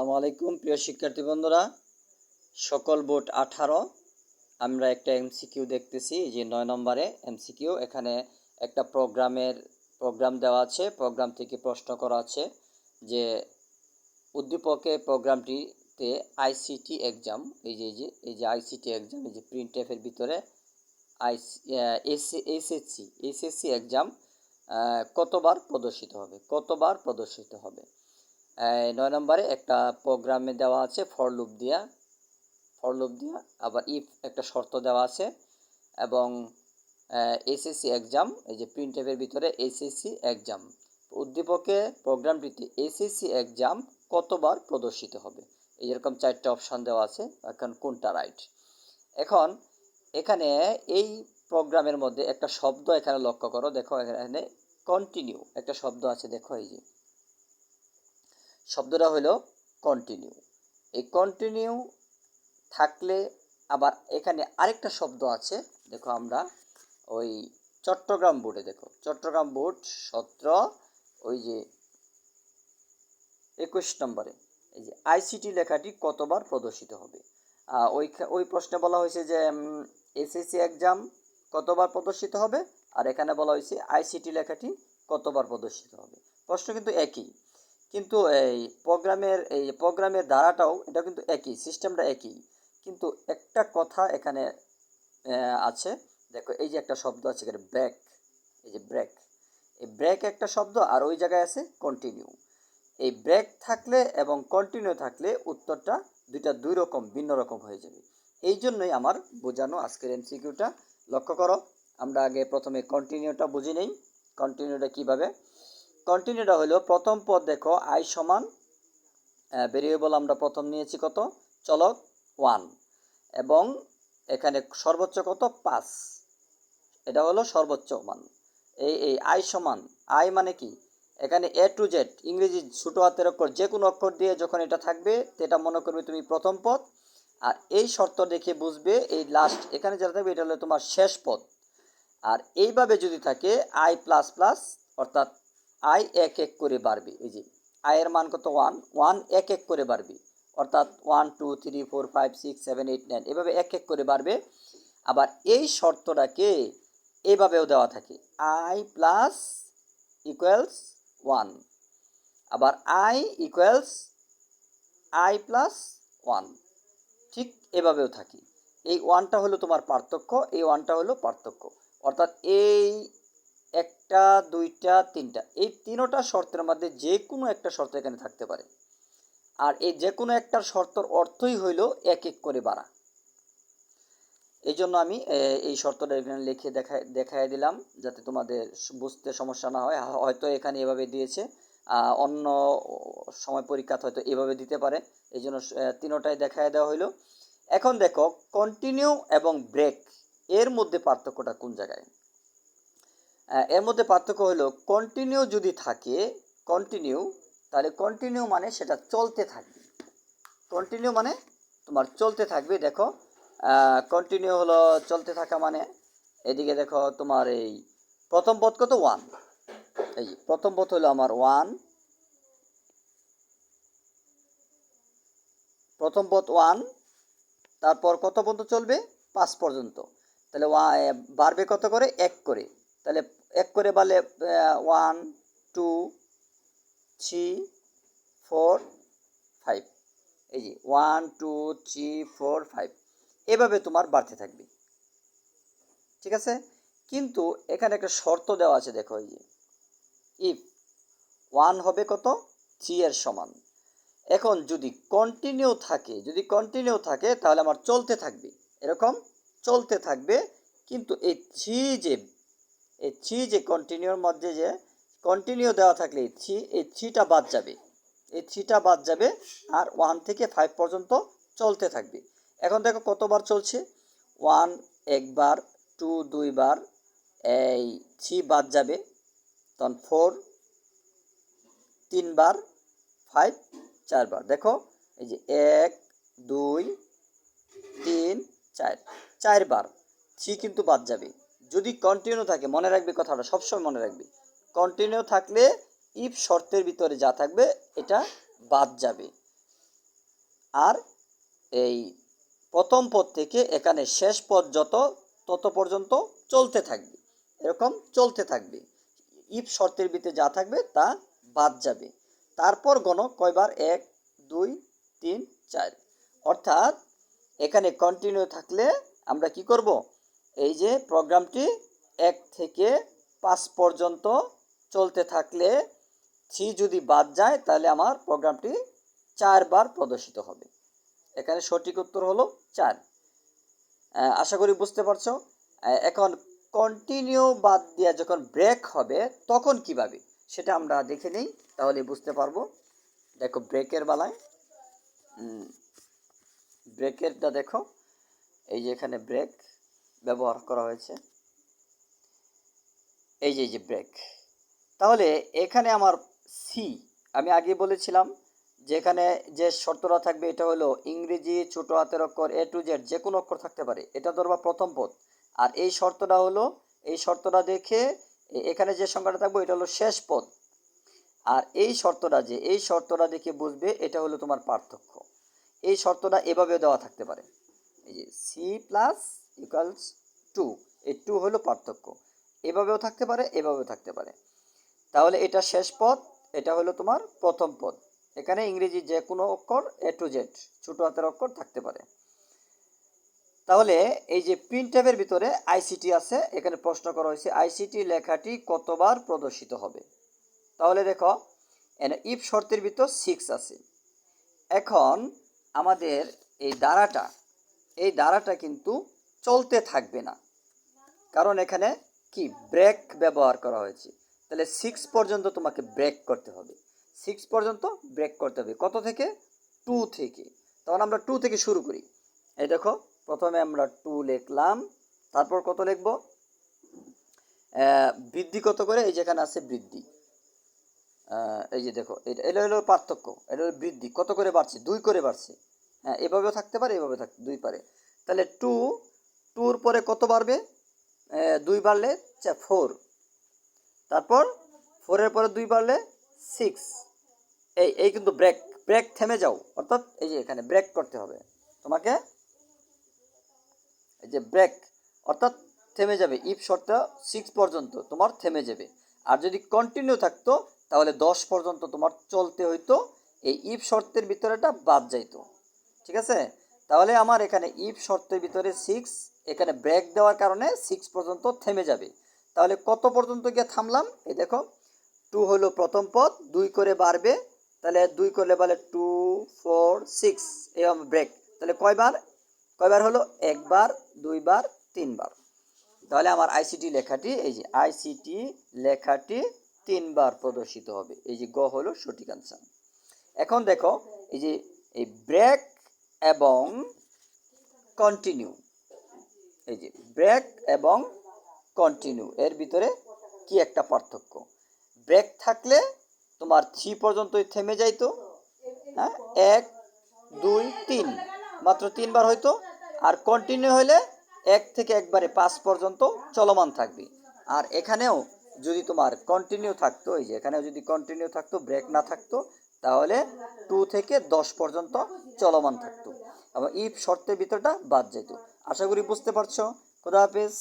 আসসালামু আলাইকুম, প্রিয় শিক্ষার্থী বন্ধুরা। সকল বোর্ড আঠারো, আমরা একটা এমসিকিউ দেখতেছি যে নয় নম্বরে এমসিকিউ, এখানে একটা প্রোগ্রামের প্রোগ্রাম দেওয়া আছে, প্রোগ্রাম থেকে প্রশ্ন করা আছে যে উদ্দীপকে প্রোগ্রামটিতে আইসিটি এক্সাম, এই যে এই যে এই যে আইসিটি এক্সাম, এই যে প্রিন্ট এফের ভিতরে আইসি এসএসসি এসএসসি এক্সাম কতবার প্রদর্শিত হবে, কতবার প্রদর্শিত হবে? নয় নম্বরে একটা প্রোগ্রামে দেওয়া আছে ফর লুপ দিয়া। ফর লুপ দিয়া আবার ইফ একটা শর্ত দেওয়া আছে এবং এসএসসি এক্সাম এই যে প্রিন্ট এর ভিতরে এসএসসি এক্সাম উদ্দীপকে প্রোগ্রামটিতে এসএসসি এক্সাম কতবার প্রদর্শিত হবে? এই যেরকম চারটে অপশান দেওয়া আছে, এখন কোনটা রাইট এখন এখানে এই প্রোগ্রামের মধ্যে একটা শব্দ এখানে লক্ষ্য করো, দেখো এখানে কন্টিনিউ একটা শব্দ আছে, দেখো এই যে। শব্দটা হলো কন্টিনিউ এই কন্টিনিউ থাকলে আবার এখানে আরেকটা শব্দ আছে, দেখো আমরা ওই চট্টগ্রাম বোর্ডে দেখো, চট্টগ্রাম বোর্ড সত্র, ওই যে একুশ নম্বরে, এই যে আইসিটি লেখাটি কতবার প্রদর্শিত হবে? ওই ওই প্রশ্নে বলা হয়েছে যে এসএসসি এক্সাম কতবার প্রদর্শিত হবে? আর এখানে বলা হয়েছে আইসিটি লেখাটি কতবার প্রদর্শিত হবে? প্রশ্ন কিন্তু একই। কিন্তু এই প্রোগ্রামের এই প্রোগ্রামের ধারাটাও এটা কিন্তু একই, সিস্টেমটা একই। কিন্তু একটা কথা এখানে আছে। দেখো, এই যে একটা শব্দ আছে এখানে, ব্রেক। এই যে ব্রেক। এই ব্রেক একটা শব্দ আর ওই জায়গায় আছে কন্টিনিউ এই ব্রেক থাকলে এবং কন্টিনিউ থাকলে উত্তরটা দুইটা দুই রকম, ভিন্ন রকম হয়ে যাবে। এই জন্যই আমার বোঝানো আজকের এমসিকিউটা লক্ষ্য করো, আমরা আগে প্রথমে কন্টিনিউটা বুঝে নেই। কন্টিনিউটা কীভাবে? কন্টিনিউটা হলো, প্রথম পদ দেখো, আই সমান ভেরিয়েবল আমরা প্রথম নিয়েছি কত? চলক ওয়ান এবং এখানে সর্বোচ্চ কত? পাঁচ। এটা হলো সর্বোচ্চ মান। এই এই, আই সমান। আই মানে কি? এখানে এ টু জেড ইংরেজি ছোটো হাতের অক্ষর যে কোনো অক্ষর দিয়ে যখন এটা থাকবে, সেটা মনে করবে তুমি প্রথম পদ। আর এই শর্ত দেখে বুঝবে, এই লাস্ট এখানে যেটা থাকবে, এটা হলো তোমার শেষ পদ। আর এইভাবে যদি থাকে আই প্লাস প্লাস অর্থাৎ আই এক এক করে বাড়বে, এই যে আয়ের মান কত? ওয়ান ওয়ান এক এক করে বাড়বে, অর্থাৎ one, two, three, four, five, six, seven, eight, nine, এভাবে এক এক করে বাড়বে। আবার এই শর্তটাকে এভাবেও দেওয়া থাকে, আই প্লাস ইকুয়ালস ওয়ান, আবার I equals I plus one, ঠিক এভাবেও থাকি। এই ওয়ানটা হলো তোমার পার্থক্য, এই ওয়ানটা হলো পার্থক্য, অর্থাৎ এই একটা, দুইটা, তিনটা, এই তিনোটা শর্তের মধ্যে যে কোনো একটা শর্ত এখানে থাকতে পারে। আর এই যে কোনো একটা শর্তর অর্থই হইল এক এক করে বাড়া। এই জন্য আমি এই শর্তটা এখানে লিখে দেখায় দেখাই দিলাম, যাতে তোমাদের বুঝতে সমস্যা না হয়। হয়তো এখানে এভাবে দিয়েছে অন্য সময় পরীক্ষাতে হয়তো এভাবে দিতে পারে। এই জন্য তিনোটাই দেখায় দেওয়া হইল। এখন দেখো কন্টিনিউ এবং ব্রেক এর মধ্যে পার্থক্যটা কোন জায়গায়? এর মধ্যে পার্থক্য হলো কন্টিনিউ যদি থাকে কন্টিনিউ তাহলে কন্টিনিউ মানে সেটা চলতে থাকবে। কন্টিনিউ মানে তোমার চলতে থাকবে, দেখো কন্টিনিউ হলো চলতে থাকা মানে এদিকে দেখো তোমার এই প্রথম পদ কত? ওয়ান এই প্রথম পদ হলো আমার ওয়ান প্রথম পদ ওয়ান তারপর কত পর্যন্ত চলবে? পাঁচ পর্যন্ত। তাহলে বাড়বে কত করে? এক করে। তাহলে এক করে বাড়লে one two three four five এই যে one two three four five এভাবে তোমার বাড়তে থাকবে। ঠিক আছে? কিন্তু এখানে একটা শর্ত দেওয়া আছে, দেখো এই যে। ইফ ওয়ান হবে কত? থ্রি এর সমান। এখন যদি কন্টিনিউ থাকে, যদি কন্টিনিউ থাকে, তাহলে আমার চলতে থাকবে। এরকম চলতে থাকবে, কিন্তু এই থ্রি যে এই থ্রি যে কন্টিনিউর মধ্যে যে কন্টিনিউ দেওয়া থাকলে থ্রি, এই থ্রিটা বাদ যাবে। এই থ্রিটা বাদ যাবে আর ওয়ান থেকে ফাইভ পর্যন্ত চলতে থাকবে। এখন দেখো কতবার চলছে? ওয়ান একবার টু দুইবার, এই থ্রি বাদ যাবে। তখন ফোর তিনবার ফাইভ চারবার। দেখো, এই যে এক, দুই, তিন, চার, চারবার। থ্রি কিন্তু বাদ যাবে। যদি কন্টিনিউ থাকে, মনে রাখবে কথাটা, সবসময় মনে রাখবে। কন্টিনিউ থাকলে ইফ শর্তের ভিতরে যা থাকবে, এটা বাদ যাবে। আর এই প্রথম পদ থেকে এখানে শেষ পদ যত, তত পর্যন্ত চলতে থাকবে। এরকম চলতে থাকবে। ইফ শর্তের ভিতরে যা থাকবে, তা বাদ যাবে। তারপর গণ কয়বার? এক, দুই, তিন, চার। অর্থাৎ এখানে কন্টিনিউ থাকলে আমরা কি করব? এই যে প্রোগ্রামটি এক থেকে পাঁচ পর্যন্ত চলতে থাকলে থ্রি যদি বাদ যায়, তাহলে আমার প্রোগ্রামটি চারবার প্রদর্শিত হবে। এখানে সঠিক উত্তর হলো চার। আশা করি বুঝতে পারছ? এখন কন্টিনিউ বাদ দিয়ে যখন ব্রেক হবে, তখন কীভাবে? সেটা আমরা দেখে নিই, তাহলে বুঝতে পারব। দেখো ব্রেকের বেলায়। ব্রেকেরটা দেখো। এই যে এখানে ব্রেক ব্যবহার করা হয়েছে। এই যে যে ব্রেক তাহলে এখানে আমার সি আমি আগে বলেছিলাম যে এখানে যে শর্তটা থাকবে এটা হলো ইংরেজি ছোট হাতের অক্ষর এ টু জেড যে কোনো অক্ষর থাকতে পারে। এটা ধরবা প্রথম পদ। আর এই শর্তটা হলো, এই শর্তটা দেখে এখানে যে সংখ্যাটা থাকবে এটা হলো শেষ পদ। আর এই শর্তটা যে, এই শর্তটা দেখে বুঝবে এটা হলো তোমার পার্থক্য। এই শর্তটা এভাবে দেওয়া থাকতে পারে। এই যে সি প্লাস ইকুয়ালস টু এই টু হলো পার্থক্য। এভাবেও থাকতে পারে, এভাবেও থাকতে পারে। তাহলে এটা শেষ পদ, এটা হলো তোমার প্রথম পদ। এখানে ইংরেজি যে কোনো অক্ষর এ টু জেড ছোট হাতের অক্ষর থাকতে পারে। তাহলে এই যে প্রিন্ট ট্যাবের ভিতরে আইসিটি আছে, এখানে প্রশ্ন করা হয়েছে আইসিটি লেখাটি কতবার প্রদর্শিত হবে? তাহলে দেখো ইফ শর্তের ভিতর সিক্স আছে। এখন আমাদের এই দ্বারাটা এই দ্বারাটা কিন্তু চলতে থাকবে না। কারণ এখানে কি? ব্রেক ব্যবহার করা হয়েছে। তাহলে সিক্স পর্যন্ত তোমাকে ব্রেক করতে হবে। সিক্স পর্যন্ত ব্রেক করতে হবে। কত থেকে? টু থেকে। তখন আমরা টু থেকে শুরু করি। এই দেখো, প্রথমে আমরা টু লিখলাম। তারপর কত লিখব? বৃদ্ধি কত করে? এই যেখানে আছে বৃদ্ধি। এই যে দেখো এটা এটা হলো পার্থক্য। এটা হলো বৃদ্ধি। কত করে বাড়ছে? দুই করে বাড়ছে। হ্যাঁ এভাবেও থাকতে পারে এভাবে থাকতে দুই পারে। তাহলে টু টুর পরে কত বাড়বে? দুই বাড়লে ফোর। তারপর ফোরের পরে দুই বাড়লে সিক্স। এই এই কিন্তু ব্রেক ব্রেক থেমে যাও। অর্থাৎ এই যে এখানে ব্রেক করতে হবে। তোমাকে এই যে ব্রেক, অর্থাৎ থেমে যাবে। ইফ শর্টটা সিক্স পর্যন্ত তোমার থেমে যাবে। আর যদি কন্টিনিউ থাকতো, তাহলে দশ পর্যন্ত তোমার চলতে হইতো। এই ইফ শর্তের ভিতরেটা বাদ যাইতো। ঠিক আছে? তাহলে আমার এখানে ইফ শর্তের ভিতরে সিক্স এখানে ব্রেক দেওয়ার কারণে সিক্স পর্যন্ত থেমে যাবে। তাহলে কত পর্যন্ত গিয়ে থামলাম? এই দেখো টু হলো প্রথম পদ দুই করে বাড়বে, তাহলে দুই করলে বলে টু ফোর সিক্স এরকম ব্রেক তাহলে কয়বার? কয়বার হলো? একবার, দুইবার, তিনবার। তাহলে আমার আইসিটি লেখাটি, এই যে আইসিটি লেখাটি তিনবার প্রদর্শিত হবে। এই যে গ হলো সঠিক আনসার এখন দেখো, এই যে এই ব্রেক এবং কন্টিনিউ এই যে ব্রেক এবং কন্টিনিউ, এর ভিতরে কি একটা পার্থক্য? ব্রেক থাকলে তোমার থ্রি পর্যন্তই থেমে যাইতো হ্যাঁ? এক, দুই, তিন, মাত্র তিনবার হয়তো আর কন্টিনিউ হলে এক থেকে একবারে পাঁচ পর্যন্ত চলমান থাকবে। আর এখানেও যদি তোমার কন্টিনিউ থাকতো, এই যে এখানেও যদি কন্টিনিউ থাকতো, ব্রেক না থাকতো, তাহলে টু থেকে দশ পর্যন্ত চলমান থাকতো। এবং ইফ শর্তের ভিতরটা বাদ যেত আশা করি বুঝতে পারছ। খোদা হাফেজ।